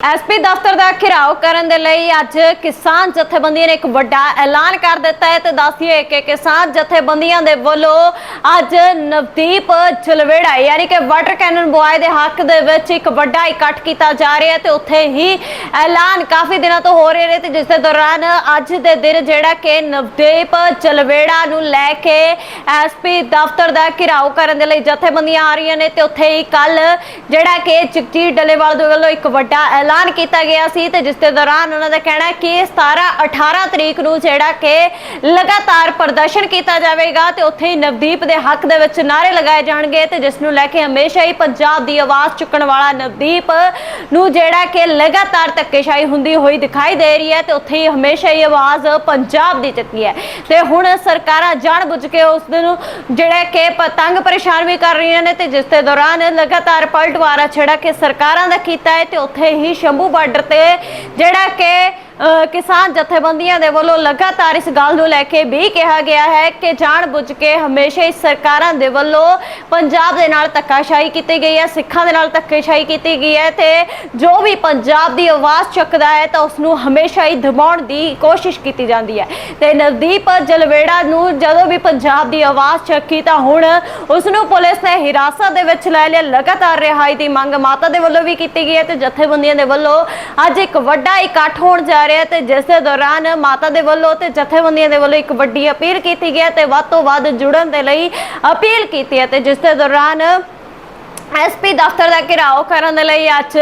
SP ਦਫ਼ਤਰ ਦਾ ਘਿਰਾਓ ਕਰਨ ਦੇ ਲਈ ਅੱਜ ਕਿਸਾਨ ਜਥੇਬੰਦੀਆਂ ਨੇ ਇੱਕ ਵੱਡਾ ਐਲਾਨ ਕਰ ਦਿੱਤਾ ਹੈ ਤੇ ਦੱਸਿਏ ਕਿ ਕਿਸਾਨ ਜਥੇਬੰਦੀਆਂ ਦੇ ਵੱਲੋਂ ਅੱਜ ਨਵਦੀਪ ਚਲਵੇੜਾ ਯਾਨੀ ਕਿ ਵਾਟਰ ਕੈਨਨ ਬੁਆਏ ਦੇ ਹੱਕ ਦੇ ਵਿੱਚ ਇੱਕ ਵੱਡਾ ਇਕੱਠ ਕੀਤਾ ਜਾ ਰਿਹਾ ਹੈ ਤੇ ਉੱਥੇ ਹੀ ਐਲਾਨ ਕਾਫੀ ਦਿਨਾਂ ਤੋਂ ਹੋ ਰਹੇ ਨੇ ਤੇ ਜਿਸ ਦੇ ਦੌਰਾਨ ਅੱਜ ਦੇ ਦਿਨ ਜਿਹੜਾ ਕਿ ਨਵਦੀਪ ਚਲਵੇੜਾ ਨੂੰ ਲੈ ਕੇ ਐਸਪੀ ਦਫ਼ਤਰ ਦਾ ਘਿਰਾਓ ਕਰਨ ਦੇ ਲਈ ਜਥੇਬੰਦੀਆਂ ਆ ਰਹੀਆਂ ਨੇ ਤੇ ਉੱਥੇ ਹੀ ਕੱਲ ਜਿਹੜਾ ਕਿ ਜਗਜੀਤ ਡੱਲੇਵਾਲ ਦੇ ਵੱਲੋਂ ਇੱਕ ਵੱਡਾ ਐਲਾਨ ਕੀਤਾ ਗਿਆ ਸੀ ਤੇ ਜਿਸ ਦੇ ਦੌਰਾਨ ਉਹਨਾਂ ਦਾ ਕਹਿਣਾ ਕਿ 17 18 ਤਰੀਕ ਨੂੰ ਜਿਹੜਾ ਕਿ ਲਗਾਤਾਰ ਪ੍ਰਦਰਸ਼ਨ ਕੀਤਾ ਜਾਵੇਗਾ ਤੇ ਉੱਥੇ ਹੀ ਨਵਦੀਪ ਦੇ ਹੱਕ ਦੇ ਵਿੱਚ ਨਾਰੇ ਲਗਾਏ ਜਾਣਗੇ ਤੇ ਜਿਸ ਨੂੰ ਲੈ ਕੇ ਹਮੇਸ਼ਾ ਹੀ ਪੰਜਾਬ ਦੀ ਆਵਾਜ਼ ਚੁੱਕਣ ਵਾਲਾ ਨਵਦੀਪ ਨੂੰ ਜਿਹੜਾ ਕਿ ਲਗਾਤਾਰ ਧੱਕੇਸ਼ਾਹੀ ਹੁੰਦੀ ਹੋਈ ਦਿਖਾਈ ਦੇ ਰਹੀ ਹੈ ਤੇ ਉੱਥੇ ਹੀ ਹਮੇਸ਼ਾ ਹੀ ਆਵਾਜ਼ ਪੰਜਾਬ ਦੀ ਚੱਕੀ ਹੈ। ਤੇ ਹੁਣ ਸਰਕਾਰਾਂ ਜਾਣਬੁੱਝ ਕੇ ਉਸ ਦਿਨ ਜਿਹੜਾ ਕਿ ਪਤੰਗ ਪਰੇਸ਼ਾਨ ਵੀ ਕਰ ਰਹੀਆਂ ਨੇ ਤੇ ਜਿਸ ਦੇ ਦੌਰਾਨ ਲਗਾਤਾਰ ਪਲਟਵਾਰਾ ਛੜਾ ਕੇ ਸਰਕਾਰਾਂ ਦਾ ਕੀਤਾ ਹੈ ਤੇ ਉੱਥੇ ਹੀ ਸ਼ੰਭੂ ਬਾਰਡਰ ਤੇ ਜਿਹੜਾ ਕਿ ਕਿਸਾਨ ਜਥੇਬੰਦੀਆਂ ਦੇ ਵੱਲੋਂ ਲਗਾਤਾਰ ਇਸ ਗੱਲ ਨੂੰ ਲੈ ਕੇ ਵੀ ਕਿਹਾ ਗਿਆ ਹੈ ਕਿ ਜਾਣਬੁੱਝ ਕੇ ਹਮੇਸ਼ਾ ਹੀ ਸਰਕਾਰਾਂ ਦੇ ਵੱਲੋਂ ਪੰਜਾਬ ਦੇ ਨਾਲ ਧੱਕਾਸ਼ਾਹੀ ਕੀਤੀ ਗਈ ਹੈ, ਸਿੱਖਾਂ ਦੇ ਨਾਲ ਧੱਕੇਸ਼ਾਹੀ ਕੀਤੀ ਗਈ ਹੈ ਤੇ ਜੋ ਵੀ ਪੰਜਾਬ ਦੀ ਆਵਾਜ਼ ਚੱਕਦਾ ਹੈ ਤਾਂ ਉਸ ਨੂੰ ਹਮੇਸ਼ਾ ਹੀ ਦਬਾਉਣ ਦੀ ਕੋਸ਼ਿਸ਼ ਕੀਤੀ ਜਾਂਦੀ ਹੈ। ਤੇ ਨਵਦੀਪ ਜਲਵੇੜਾ ਨੂੰ ਜਦੋਂ ਵੀ ਪੰਜਾਬ ਦੀ ਆਵਾਜ਼ ਚੱਕੀ ਤਾਂ ਹੁਣ ਉਸ ਨੂੰ ਪੁਲਿਸ ਨੇ ਹਿਰਾਸਤ ਦੇ ਵਿੱਚ ਲੈ ਲਿਆ। ਲਗਾਤਾਰ ਰਿਹਾਈ ਦੀ ਮੰਗ ਮਾਤਾ ਦੇ ਵੱਲੋਂ ਵੀ ਕੀਤੀ ਗਈ ਹੈ ਤੇ ਜਥੇਬੰਦੀਆਂ ਦੇ ਵੱਲੋਂ ਅੱਜ ਇੱਕ ਵੱਡਾ ਇਕੱਠ ਹੋਣ ਜਾ ਰਿਹਾ ਤੇ ਜਿਸ ਦੇ ਦੌਰਾਨ ਮਾਤਾ ਦੇ ਵੱਲੋਂ ਤੇ ਜਥੇਬੰਦੀਆਂ ਦੇ ਵੱਲੋਂ ਇੱਕ ਵੱਡੀ ਅਪੀਲ ਕੀਤੀ ਗਈ ਹੈ ਤੇ ਵੱਧ ਤੋਂ ਵੱਧ ਜੁੜਨ ਦੇ ਲਈ ਅਪੀਲ ਕੀਤੀ ਹੈ ਤੇ ਜਿਸ ਦੇ ਦੌਰਾਨ ਐਸਪੀ ਦਫ਼ਤਰ ਦਾ ਘਿਰਾਓ ਕਰਨ ਦੇ ਲਈ ਅੱਜ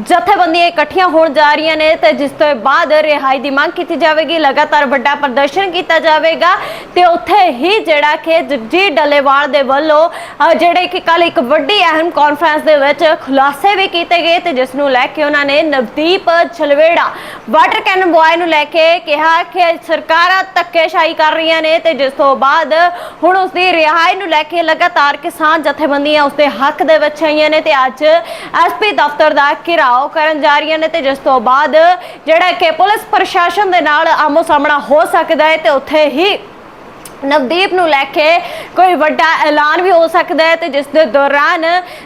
ਜਥੇਬੰਦੀਆਂ ਇਕੱਠੀਆਂ ਹੋਣ ਜਾ ਰਹੀਆਂ ਨੇ ਤੇ ਜਿਸ ਤੋਂ ਬਾਅਦ ਰਿਹਾਈ ਦੀ ਮੰਗ ਕੀਤੀ ਜਾਵੇਗੀ, ਲਗਾਤਾਰ ਵੱਡਾ ਪ੍ਰਦਰਸ਼ਨ ਕੀਤਾ ਜਾਵੇਗਾ ਤੇ ਉੱਥੇ ਹੀ ਜਿਹੜਾ ਕਿ ਜਗਜੀਤ ਡੱਲੇਵਾਲ ਦੇ ਵੱਲੋਂ ਜਿਹੜੇ ਕਿ ਕੱਲ ਇੱਕ ਵੱਡੀ ਅਹਿਮ ਕਾਨਫਰੰਸ ਦੇ ਵਿੱਚ ਖੁਲਾਸੇ ਵੀ ਕੀਤੇ ਗਏ ਤੇ ਜਿਸ ਨੂੰ ਲੈ ਕੇ ਉਹਨਾਂ ਨੇ Navdeep Chhalwera water can boy ਨੂੰ ਲੈ ਕੇ ਕਿਹਾ ਕਿ ਸਰਕਾਰਾਂ ਧੱਕੇਸ਼ਾਹੀ ਕਰ ਰਹੀਆਂ ਨੇ ਤੇ ਜਿਸ ਤੋਂ ਬਾਅਦ ਹੁਣ ਉਸ ਦੀ ਰਿਹਾਈ ਨੂੰ ਲੈ ਕੇ ਲਗਾਤਾਰ ਕਿਸਾਨ ਜਥੇਬੰਦੀਆਂ ਉਸ ਦੇ ਹੱਕ ਦੇ ਵਿੱਚ ਆਈਆਂ ਨੇ ਤੇ ਅੱਜ ਐਸਪੀ ਦਫ਼ਤਰ ਦਾ ਘਿਰਾਓ ਕਰਨ ਜਾ ਰਹੀਆਂ ਨੇ ਤੇ ਜਿਸ ਤੋਂ ਬਾਅਦ ਜਿਹੜਾ ਕਿ ਪੁਲਿਸ ਪ੍ਰਸ਼ਾਸਨ ਦੇ ਨਾਲ ਆਮੋ ਸਾਹਮਣਾ ਹੋ ਸਕਦਾ ਹੈ ਤੇ ਉੱਥੇ ਹੀ ਨਵਦੀਪ ਨੂੰ ਲੈ ਕੇ ਕੋਈ ਵੱਡਾ ਐਲਾਨ ਵੀ ਹੋ ਸਕਦਾ ਹੈ ਤੇ ਜਿਸ ਦੇ ਦੌਰਾਨ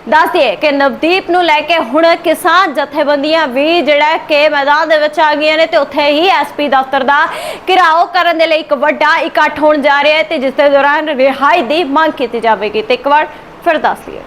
ਦੱਸ ਦਈਏ ਕਿ ਨਵਦੀਪ ਨੂੰ ਲੈ ਕੇ ਹੁਣ ਕਿਸਾਨ ਜਥੇਬੰਦੀਆਂ ਵੀ ਜਿਹੜਾ ਕਿ ਮੈਦਾਨ ਦੇ ਵਿੱਚ ਆ ਗਈਆਂ ਨੇ ਤੇ ਉੱਥੇ ਹੀ ਐਸਪੀ ਦਫ਼ਤਰ ਦਾ ਘਿਰਾਓ ਕਰਨ ਦੇ ਲਈ ਇੱਕ ਵੱਡਾ ਇਕੱਠ ਹੋਣ ਜਾ ਰਿਹਾ ਹੈ ਤੇ ਜਿਸ ਦੇ ਦੌਰਾਨ ਰਿਹਾਈ ਦੀ ਮੰਗ ਕੀਤੀ ਜਾਵੇਗੀ। ਤੇ ਇੱਕ ਵਾਰ ਫਿਰ ਦੱਸ ਦਈਏ।